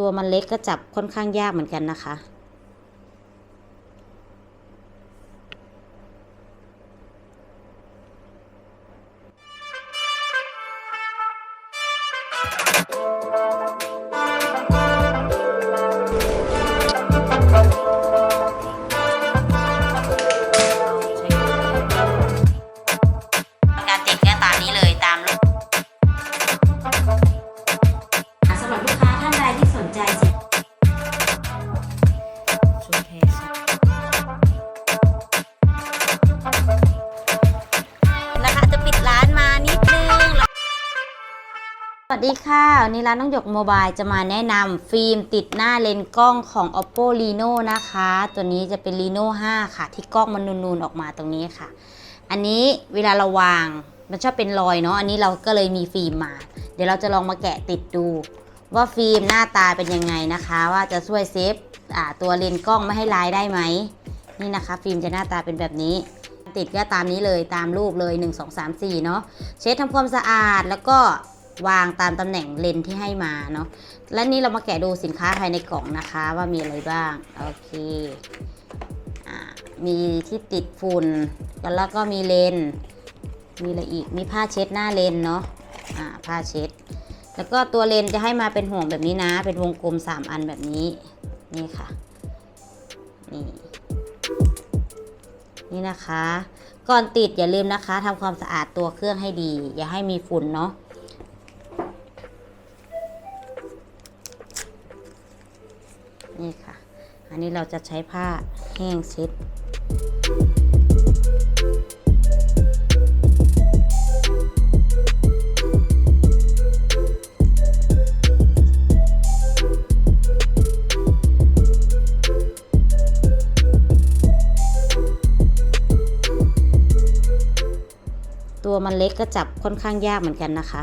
ตัวมันเล็กก็จับค่อนข้างยากเหมือนกันนะคะ ดีค่ะวันนี้ร้านน้องหยกโมบายจะมาแนะนำฟิล์มติดหน้าเลนส์กล้องของ oppo reno นะคะ ตัวนี้จะเป็น reno 5 ค่ะ ที่กล้องมันนูนๆออกมาตรงนี้ค่ะ อันนี้เวลาเราวางมันชอบเป็นรอยเนาะอันนี้เราก็เลยมีฟิล์มมา เดี๋ยวเราจะลองมาแกะติดดู ว่าฟิล์มหน้าตาเป็นยังไงนะคะ ว่าจะช่วยเซฟตัวเลนส์กล้องไม่ให้ลายได้ไหมนี่นะคะ ฟิล์มจะหน้าตาเป็นแบบนี้ติดก็ตามนี้เลยตามรูปเลย 1 2 3 4 เนาะเช็ดทำความสะอาดแล้วก็ วางตามตำแหน่งเลนที่ให้มาเนาะ และนี่เรามาแกะดูสินค้าภายในกล่องนะคะว่ามีอะไรบ้าง โอเคอ่ามีที่ติดฝุ่น แล้วก็มีเลน มีอะไรอีก มีผ้าเช็ดหน้าเลนเนาะอ่าผ้าเช็ด แล้วก็ตัวเลนจะให้มาเป็นห่วงแบบนี้นะ เป็นวงกลม 3 อันแบบนี้ นี่ค่ะ นี่ นี่นะคะ ก่อนติดอย่าลืมนะคะทำความสะอาดตัวเครื่องให้ดี อย่าให้มีฝุ่นเนาะ นี่ค่ะ อันนี้เราจะใช้ผ้าแห้งเช็ดตัวมันเล็กก็จับค่อนข้างยากเหมือนกันนะคะ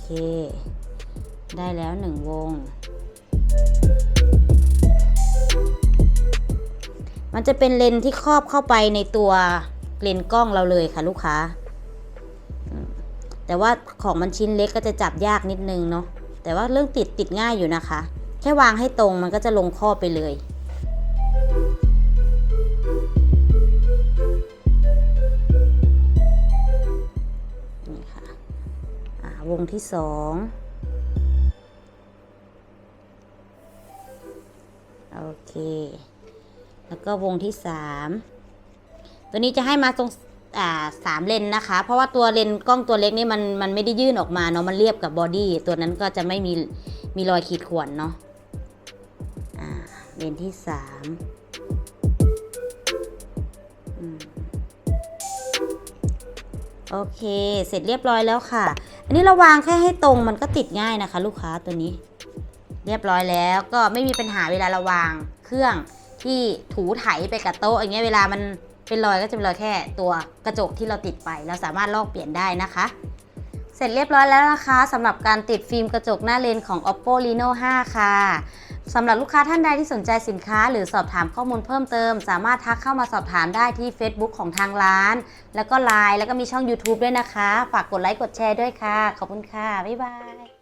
เค ได้แล้วหนึ่งวง มันจะเป็นเลนที่ครอบเข้าไปในตัวเลนกล้องเราเลยค่ะลูกค้า แต่ว่าของมันชิ้นเล็กก็จะจับยากนิดนึงเนาะ แต่ว่าเรื่องติดติดง่ายอยู่นะคะ แค่วางให้ตรงมันก็จะลงข้อบไปเลย ที่สองโอเค แล้วก็วงที่สามตัวนี้จะให้มาตรงสามเลนนะคะ เพราะว่าตัวเลนกล้องตัวเล็กนี่มันมันไม่ได้ยื่นออกมาเนาะมันเรียบกับบอดี้ตัวนั้นก็จะไม่มีมีรอยขีดข่วนเนาะเลนที่สามโอเค เสร็จเรียบร้อยแล้วค่ะ อันนี้เราวางแค่ให้ตรงมันก็ติดง่ายนะคะ ลูกค้าตัวนี้ เรียบร้อยแล้วก็ไม่มีปัญหาเวลาเราวางเครื่องที่ถูไถไปกับโต๊ะอย่างเงี้ยเวลามันเป็นรอยก็จะเป็นรอยแค่ตัวกระจกที่เราติดไป เราสามารถลอกเปลี่ยนได้นะคะ เสร็จเรียบร้อยแล้วนะคะสำหรับการติดฟิล์มกระจกหน้าเลนของ oppo reno 5 ค่ะ สำหรับลูกค้าท่านใดที่สนใจสินค้า หรือสอบถามข้อมูลเพิ่มเติม สามารถทักเข้ามาสอบถามได้ที่ Facebook ของทางร้าน แล้วก็ Line แล้วก็มีช่อง YouTube ด้วยนะคะ ฝากกดไลค์กดแชร์ด้วยค่ะ ขอบคุณค่ะ บ๊ายบาย